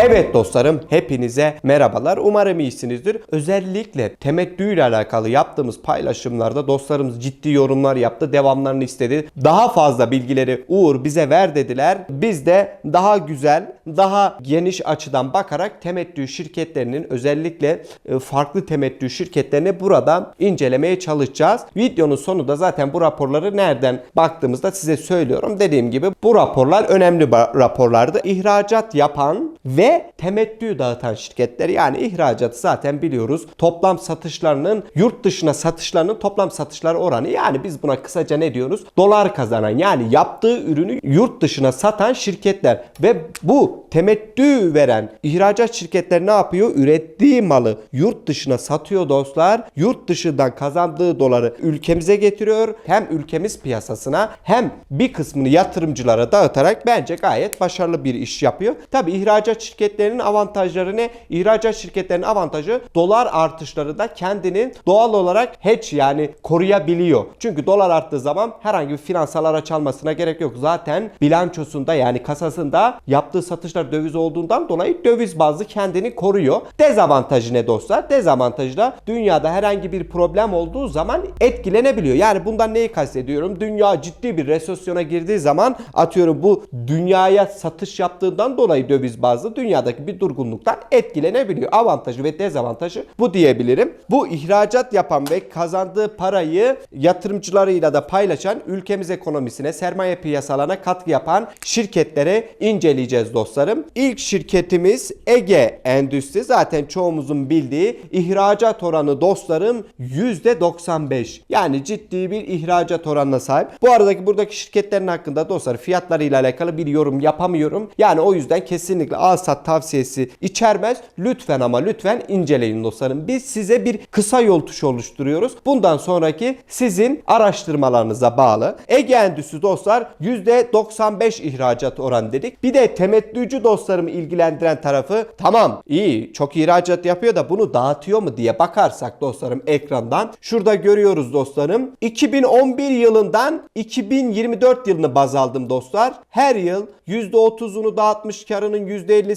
Evet dostlarım hepinize merhabalar. Umarım iyisinizdir. Özellikle temettü ile alakalı yaptığımız paylaşımlarda dostlarımız ciddi yorumlar yaptı. Devamlarını istedi. Daha fazla bilgileri Uğur bize ver dediler. Biz de daha güzel, daha geniş açıdan bakarak temettü şirketlerinin özellikle e, farklı temettü şirketlerini burada incelemeye çalışacağız. Videonun sonunda zaten bu raporları nereden baktığımızda size söylüyorum. Dediğim gibi bu raporlar önemli raporlardı. İhracat yapan ve temettü dağıtan şirketler yani ihracatı zaten biliyoruz. Toplam satışlarının yurt dışına satışlarının toplam satışları oranı yani biz buna kısaca ne diyoruz? Dolar kazanan yani yaptığı ürünü yurt dışına satan şirketler ve bu temettü veren ihracat şirketleri ne yapıyor? Ürettiği malı yurt dışına satıyor dostlar. Yurt dışından kazandığı doları ülkemize getiriyor. Hem ülkemiz piyasasına hem bir kısmını yatırımcılara dağıtarak bence gayet başarılı bir iş yapıyor. Tabi ihracat şirketlerinin avantajları ne? İhracat şirketlerinin avantajı dolar artışları da kendini doğal olarak hedge yani koruyabiliyor. Çünkü dolar arttığı zaman herhangi bir finansal araç almasına gerek yok. Zaten bilançosunda yani kasasında yaptığı satışlar döviz olduğundan dolayı döviz bazlı kendini koruyor. Dezavantajı ne dostlar? Dezavantajı da dünyada herhangi bir problem olduğu zaman etkilenebiliyor. Yani bundan neyi kastediyorum? Dünya ciddi bir resesyona girdiği zaman atıyorum bu dünyaya satış yaptığından dolayı döviz bazlı dünyadaki bir durgunluktan etkilenebiliyor. Avantajı ve dezavantajı bu diyebilirim. Bu ihracat yapan ve kazandığı parayı yatırımcılarıyla da paylaşan ülkemiz ekonomisine, sermaye piyasalarına katkı yapan şirketlere inceleyeceğiz dostlarım. İlk şirketimiz Ege Endüstri. Zaten çoğumuzun bildiği ihracat oranı dostlarım %95. Yani ciddi bir ihracat oranına sahip. Bu aradaki buradaki şirketlerin hakkında dostlar fiyatlarıyla alakalı bir yorum yapamıyorum. Yani o yüzden kesinlikle al sat tavsiyesi içermez. Lütfen ama lütfen inceleyin dostlarım. Biz size bir kısa yol tuşu oluşturuyoruz. Bundan sonraki sizin araştırmalarınıza bağlı. Ege Endüstri dostlar %95 ihracat oranı dedik. Bir de temettücü dostlarımı ilgilendiren tarafı tamam iyi çok ihracat yapıyor da bunu dağıtıyor mu diye bakarsak dostlarım ekrandan şurada görüyoruz dostlarım. 2011 yılından 2024 yılını baz aldım dostlar. Her yıl %30'unu dağıtmış karının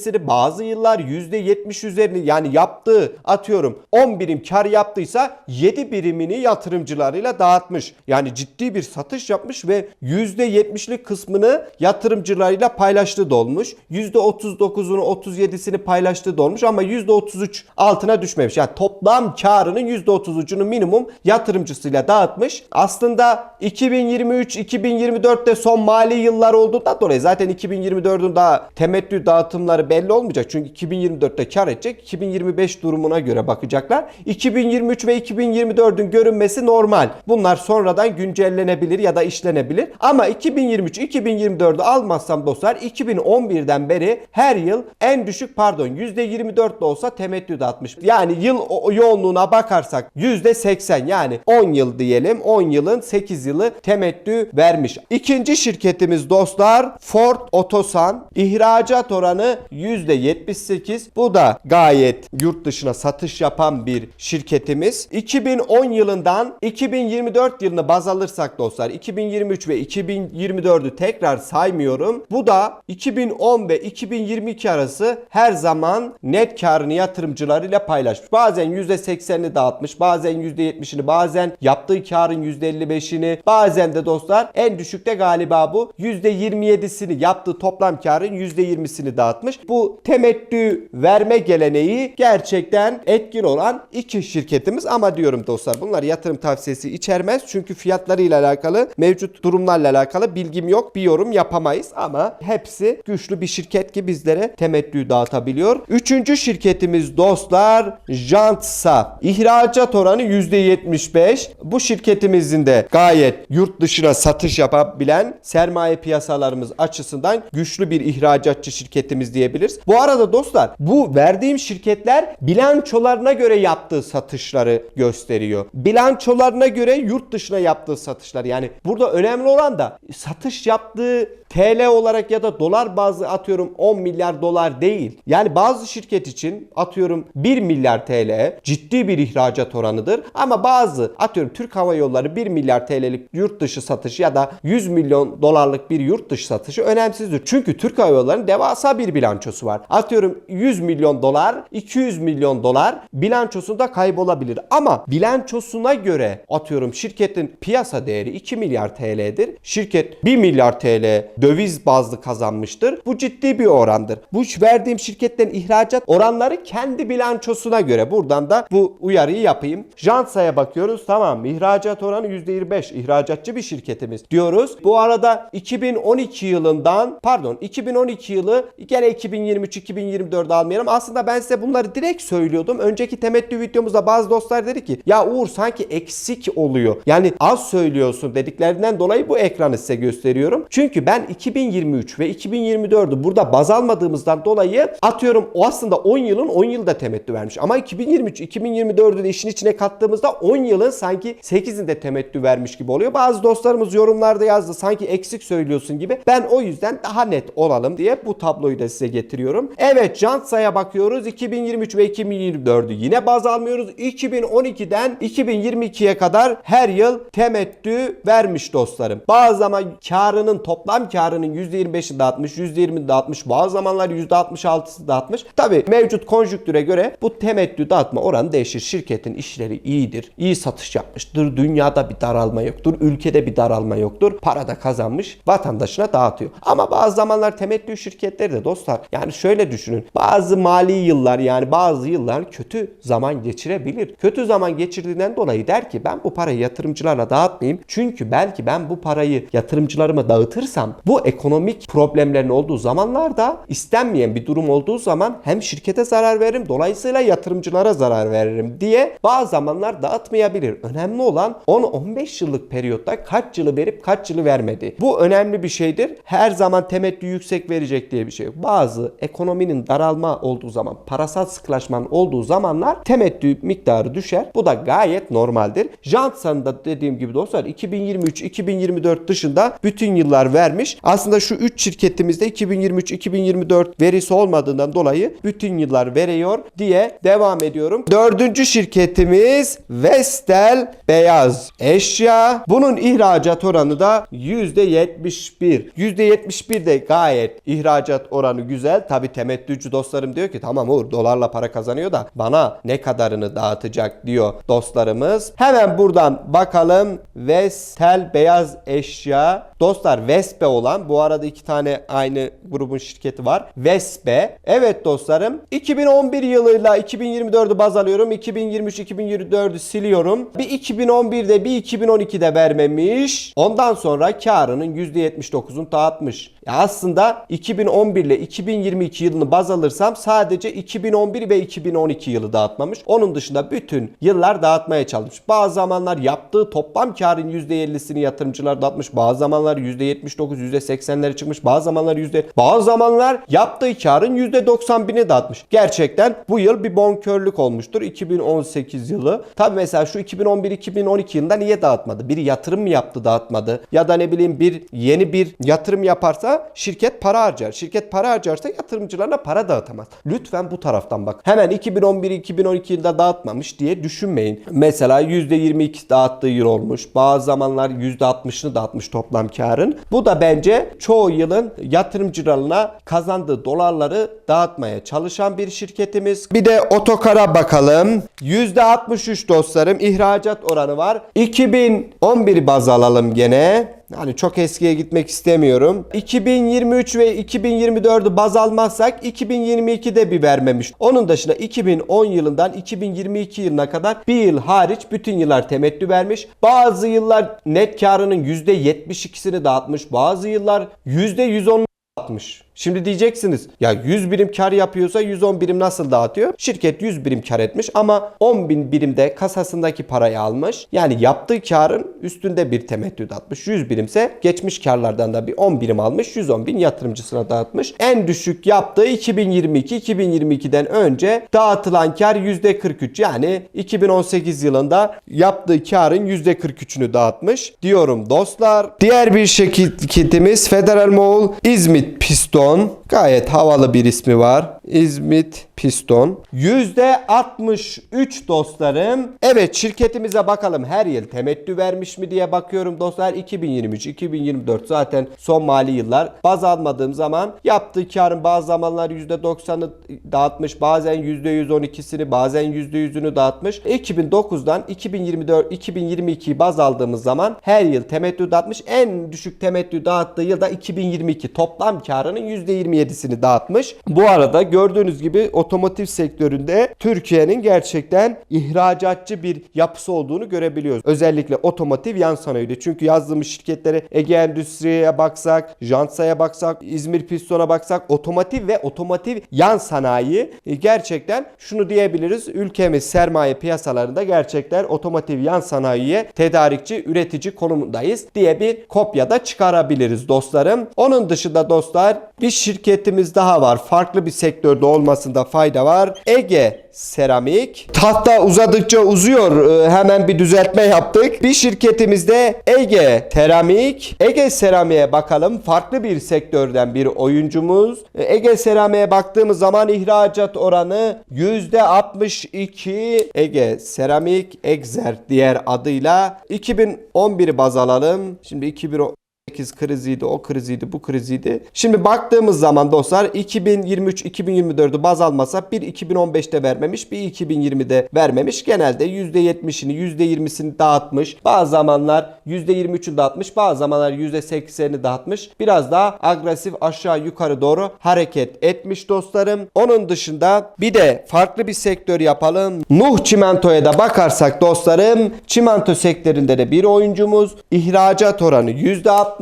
%50'sini bazı yıllar %70 üzerini yani yaptığı atıyorum 10 birim kar yaptıysa 7 birimini yatırımcılarıyla dağıtmış. Yani ciddi bir satış yapmış ve %70'lik kısmını yatırımcılarıyla paylaştığı da olmuş. %39'unu 37'sini paylaştığı da olmuş ama %33 altına düşmemiş. Yani toplam karının %33'ünü minimum yatırımcısıyla dağıtmış. Aslında 2023-2024'te son mali yıllar olduğundan dolayı zaten 2024'ün daha temettü dağıtımları belli olmayacak. Çünkü 2024'te kar edecek. 2025 durumuna göre bakacaklar. 2023 ve 2024'ün görünmesi normal. Bunlar sonradan güncellenebilir ya da işlenebilir. Ama 2023-2024'ü almazsam dostlar 2011'den beri her yıl en düşük pardon %24 de olsa temettü dağıtmış. Yani yıl yoğunluğuna bakarsak %80 yani 10 yıl diyelim 10 yılın 8 yılı temettü vermiş. İkinci şirketimiz dostlar Ford Otosan ihracat oranı %78. Bu da gayet yurt dışına satış yapan bir şirketimiz. 2010 yılından 2024 yılını baz alırsak dostlar 2023 ve 2024'ü tekrar saymıyorum. Bu da 2010 ve 2022 arası her zaman net karını yatırımcılarıyla paylaşmış. Bazen %80'ini dağıtmış, bazen %70'ini, bazen yaptığı karın %55'ini, bazen de dostlar en düşükte galiba bu %27'sini yaptığı toplam karın %20'sini dağıtmış. Bu temettü verme geleneği gerçekten etkin olan iki şirketimiz ama diyorum dostlar bunlar yatırım tavsiyesi içermez. Çünkü fiyatlarıyla alakalı mevcut durumlarla alakalı bilgim yok. Bir yorum yapamayız ama hepsi güçlü bir şirket ki bizlere temettü dağıtabiliyor. Üçüncü şirketimiz dostlar Jantsa. İhracat oranı %75. Bu şirketimizin de gayet yurt dışına satış yapabilen sermaye piyasalarımız açısından güçlü bir ihracatçı şirketimiz diyebiliriz. Bu arada dostlar bu verdiğim şirketler bilançolarına göre yaptığı satışları gösteriyor. Bilançolarına göre yurt dışına yaptığı satışlar yani burada önemli olan da satış yaptığı TL olarak ya da dolar bazı atıyorum 10 milyar dolar değil. Yani bazı şirket için atıyorum 1 milyar TL ciddi bir ihracat oranıdır. Ama bazı atıyorum Türk Hava Yolları 1 milyar TL'lik yurt dışı satışı ya da 100 milyon dolarlık bir yurt dışı satışı önemsizdir. Çünkü Türk Hava Yolları'nın devasa bir bilançosu var. Atıyorum 100 milyon dolar, 200 milyon dolar bilançosunda kaybolabilir. Ama bilançosuna göre atıyorum şirketin piyasa değeri 2 milyar TL'dir. Şirket 1 milyar TL döviz bazlı kazanmıştır. Bu ciddi bir orandır. Bu verdiğim şirketlerin ihracat oranları kendi bilançosuna göre. Buradan da bu uyarıyı yapayım. Jansa'ya bakıyoruz. Tamam ihracat oranı %25. İhracatçı bir şirketimiz diyoruz. Bu arada 2012 yılından pardon 2012 yılı gene 2023-2024 almayalım. Aslında ben size bunları direkt söylüyordum. Önceki temettü videomuzda bazı dostlar dedi ki ya Uğur sanki eksik oluyor. Yani az söylüyorsun dediklerinden dolayı bu ekranı size gösteriyorum. Çünkü ben 2023 ve 2024'ü burada baz almadığımızdan dolayı atıyorum o aslında 10 yılın 10 yılda temettü vermiş. Ama 2023 2024'ü de işin içine kattığımızda 10 yılın sanki 8'inde temettü vermiş gibi oluyor. Bazı dostlarımız yorumlarda yazdı sanki eksik söylüyorsun gibi. Ben o yüzden daha net olalım diye bu tabloyu da size getiriyorum. Evet Jansa'ya bakıyoruz. 2023 ve 2024'ü yine baz almıyoruz. 2012'den 2022'ye kadar her yıl temettü vermiş dostlarım. Bazı zaman karının toplam karının %25'i dağıtmış, %20'i dağıtmış, bazı zamanlar %66'sı dağıtmış. Tabi mevcut konjüktüre göre bu temettü dağıtma oranı değişir. Şirketin işleri iyidir, iyi satış yapmıştır, dünyada bir daralma yoktur, ülkede bir daralma yoktur, para da kazanmış, vatandaşına dağıtıyor. Ama bazı zamanlar temettü şirketleri de dostlar yani şöyle düşünün. Bazı mali yıllar yani bazı yıllar kötü zaman geçirebilir. Kötü zaman geçirdiğinden dolayı der ki ben bu parayı yatırımcılarla dağıtmayayım. Çünkü belki ben bu parayı yatırımcılarıma dağıtırsam bu ekonomik problemlerin olduğu zamanlarda istenmeyen bir durum olduğu zaman hem şirkete zarar veririm dolayısıyla yatırımcılara zarar veririm diye bazı zamanlar dağıtmayabilir. Önemli olan 10-15 yıllık periyotta kaç yılı verip kaç yılı vermedi. Bu önemli bir şeydir. Her zaman temettü yüksek verecek diye bir şey yok. Bazı ekonominin daralma olduğu zaman, parasal sıklaşmanın olduğu zamanlar temettü miktarı düşer. Bu da gayet normaldir. Janssen da dediğim gibi dostlar 2023-2024 dışında bütün yıllar vermiş. Aslında şu 3 şirketimizde 2023-2024 verisi olmadığından dolayı bütün yıllar veriyor diye devam ediyorum. Dördüncü şirketimiz Vestel Beyaz Eşya. Bunun ihracat oranı da %71. %71 de gayet ihracat oranı güzel. Tabi temettücü dostlarım diyor ki tamam Uğur dolarla para kazanıyor da bana ne kadarını dağıtacak diyor dostlarımız. Hemen buradan bakalım Vestel Beyaz Eşya. Dostlar Vespe olan bu arada iki tane aynı grubun şirketi var. Vespe. Evet dostlarım 2011 yılıyla 2024'ü baz alıyorum. 2023-2024'ü siliyorum. Bir 2011'de bir 2012'de vermemiş. Ondan sonra karının %79'unu dağıtmış. Ya aslında 2011 ile 2022 yılını baz alırsam sadece 2011 ve 2012 yılı dağıtmamış. Onun dışında bütün yıllar dağıtmaya çalışmış. Bazı zamanlar yaptığı toplam karın %50'sini yatırımcılar dağıtmış. Bazı zamanlar %79, %80'lere çıkmış. Bazı zamanlar yüzde bazı zamanlar yaptığı karın %91'ini dağıtmış. Gerçekten bu yıl bir bonkörlük olmuştur. 2018 yılı. Tabi mesela şu 2011-2012 yılında niye dağıtmadı? Bir yatırım mı yaptı dağıtmadı? Ya da ne bileyim bir yeni bir yatırım yaparsa şirket para harcar. Şirket para harcarsa yatırımcılarına para dağıtamaz. Lütfen bu taraftan bak. Hemen 2011-2012 yılında dağıtmamış diye düşünmeyin. Mesela %22 dağıttığı yıl olmuş. Bazı zamanlar %60'ını dağıtmış toplam karın. Bu da bence çoğu yılın yatırımcılarına kazandığı dolarları dağıtmaya çalışan bir şirketimiz. Bir de otokara bakalım. %63 dostlarım ihracat oranı var. 2011 baz alalım gene. Yani çok eskiye gitmek istemiyorum. 2023 ve 2024'ü baz almazsak 2022'de bir vermemiş. Onun dışında 2010 yılından 2022 yılına kadar bir yıl hariç bütün yıllar temettü vermiş. Bazı yıllar net karının %72'sini dağıtmış. Bazı yıllar %110 dağıtmış. Şimdi diyeceksiniz ya 100 birim kar yapıyorsa 110 birim nasıl dağıtıyor? Şirket 100 birim kar etmiş ama 10 bin birimde kasasındaki parayı almış. Yani yaptığı karın üstünde bir temettü atmış. 100 birimse geçmiş karlardan da bir 10 birim almış. 110 bin yatırımcısına dağıtmış. En düşük yaptığı 2022. 2022'den önce dağıtılan kar %43 yani 2018 yılında yaptığı karın %43'ünü dağıtmış diyorum dostlar. Diğer bir şirketimiz Federal Mall İzmit Piston. Gayet havalı bir ismi var. İzmit Piston. %63 dostlarım. Evet şirketimize bakalım her yıl temettü vermiş mi diye bakıyorum dostlar. 2023-2024 zaten son mali yıllar. Baz almadığım zaman yaptığı karın bazı zamanlar %90'ı dağıtmış. Bazen %112'sini bazen %100'ünü dağıtmış. 2009'dan 2024 2022'yi baz aldığımız zaman her yıl temettü dağıtmış. En düşük temettü dağıttığı yılda 2022 toplam karının %27'sini dağıtmış. Bu arada gördüğünüz gibi otomotiv sektöründe Türkiye'nin gerçekten ihracatçı bir yapısı olduğunu görebiliyoruz. Özellikle otomotiv yan sanayide. Çünkü yazdığımız şirketlere Ege Endüstri'ye baksak, Jansa'ya baksak, İzmir Piston'a baksak otomotiv ve otomotiv yan sanayi e, gerçekten şunu diyebiliriz. Ülkemiz sermaye piyasalarında gerçekten otomotiv yan sanayiye tedarikçi, üretici konumundayız diye bir kopya da çıkarabiliriz dostlarım. Onun dışında dostlar bir şirketimiz daha var. Farklı bir sektörde olmasında fayda var. Ege Seramik. Tahta uzadıkça uzuyor. Ee, hemen bir düzeltme yaptık. Bir şirketimizde Ege Seramik. Ege Seramik'e bakalım. Farklı bir sektörden bir oyuncumuz. Ee, Ege Seramik'e baktığımız zaman ihracat oranı %62. Ege Seramik Exer diğer adıyla 2011'i baz alalım. Şimdi 2010 8 kriziydi, o kriziydi, bu kriziydi. Şimdi baktığımız zaman dostlar 2023-2024'ü baz almasa bir 2015'te vermemiş, bir 2020'de vermemiş. Genelde %70'ini, %20'sini dağıtmış. Bazı zamanlar %23'ü dağıtmış, bazı zamanlar %80'ini dağıtmış. Biraz daha agresif aşağı yukarı doğru hareket etmiş dostlarım. Onun dışında bir de farklı bir sektör yapalım. Nuh Çimento'ya da bakarsak dostlarım, çimento sektöründe de bir oyuncumuz. İhracat oranı %60.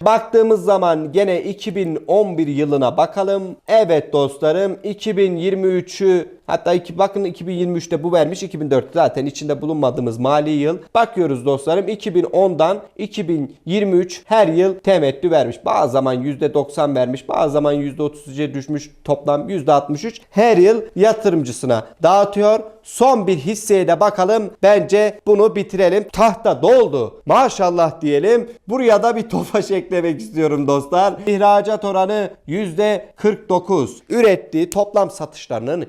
Baktığımız zaman gene 2011 yılına bakalım. Evet dostlarım 2023'ü Hatta iki, bakın 2023'te bu vermiş 2004 zaten içinde bulunmadığımız mali yıl. Bakıyoruz dostlarım 2010'dan 2023 her yıl temettü vermiş. Bazı zaman %90 vermiş bazı zaman %33'e düşmüş toplam %63 her yıl yatırımcısına dağıtıyor. Son bir hisseye de bakalım. Bence bunu bitirelim. Tahta doldu. Maşallah diyelim. Buraya da bir tofaş eklemek istiyorum dostlar. İhracat oranı %49. Ürettiği toplam satışlarının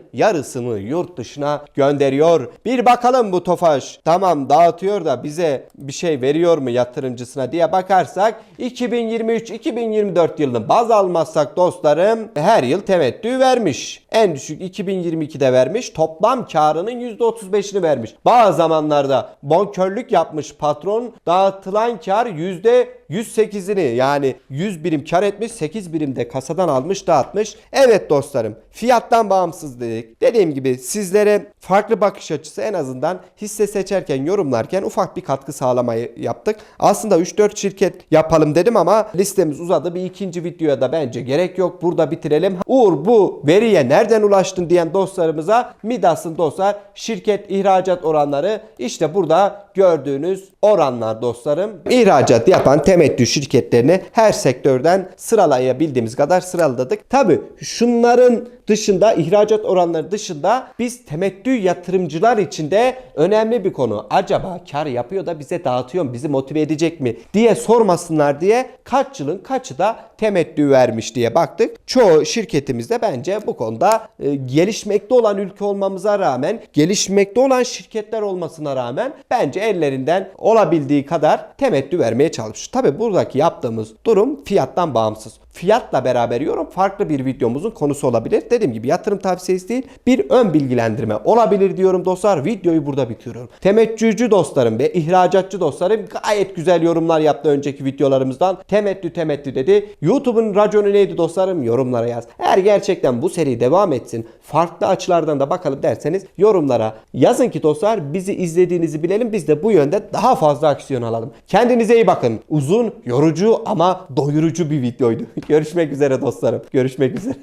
yarısını yurt dışına gönderiyor. Bir bakalım bu tofaş. Tamam dağıtıyor da bize bir şey veriyor mu yatırımcısına diye bakarsak 2023-2024 yılını baz almazsak dostlarım her yıl temettü vermiş. En düşük 2022'de vermiş. Toplam karının %35'ini vermiş. Bazı zamanlarda bonkörlük yapmış patron. Dağıtılan kar %108'ini yani 100 birim kar etmiş 8 birimde kasadan almış dağıtmış. Evet dostlarım fiyattan bağımsız dedik. Dediğim gibi sizlere farklı bakış açısı en azından hisse seçerken yorumlarken ufak bir katkı sağlamayı yaptık. Aslında 3-4 şirket yapalım dedim ama listemiz uzadı. Bir ikinci videoya da bence gerek yok. Burada bitirelim. Uğur bu veriye nereden ulaştın diyen dostlarımıza Midas'ın dostlar şirket ihracat oranları işte burada gördüğünüz oranlar dostlarım. İhracat yapan temettü şirketlerini her sektörden sıralayabildiğimiz kadar sıraladık. Tabi şunların dışında ihracat oranları dışında biz temettü yatırımcılar için de önemli bir konu. Acaba kar yapıyor da bize dağıtıyor mu? Bizi motive edecek mi? diye sormasınlar diye kaç yılın kaçı da temettü vermiş diye baktık. Çoğu şirketimizde bence bu konuda e, gelişmekte olan ülke olmamıza rağmen, gelişmekte olan şirketler olmasına rağmen bence ellerinden olabildiği kadar temettü vermeye çalışmış. Tabi buradaki yaptığımız durum fiyattan bağımsız. Fiyatla beraber yorum farklı bir videomuzun konusu olabilir. Dediğim gibi yatırım tavsiyesi değil bir ön bilgilendirme olabilir diyorum dostlar. Videoyu burada bitiriyorum. Temettücü dostlarım ve ihracatçı dostlarım gayet güzel yorumlar yaptı önceki videolarımızdan. Temettü temettü dedi. YouTube'un raconu neydi dostlarım? Yorumlara yaz. Eğer gerçekten bu seri devam etsin, farklı açılardan da bakalım derseniz yorumlara yazın ki dostlar bizi izlediğinizi bilelim. Biz de bu yönde daha fazla aksiyon alalım. Kendinize iyi bakın. Uzun, yorucu ama doyurucu bir videoydu. Görüşmek üzere dostlarım. Görüşmek üzere.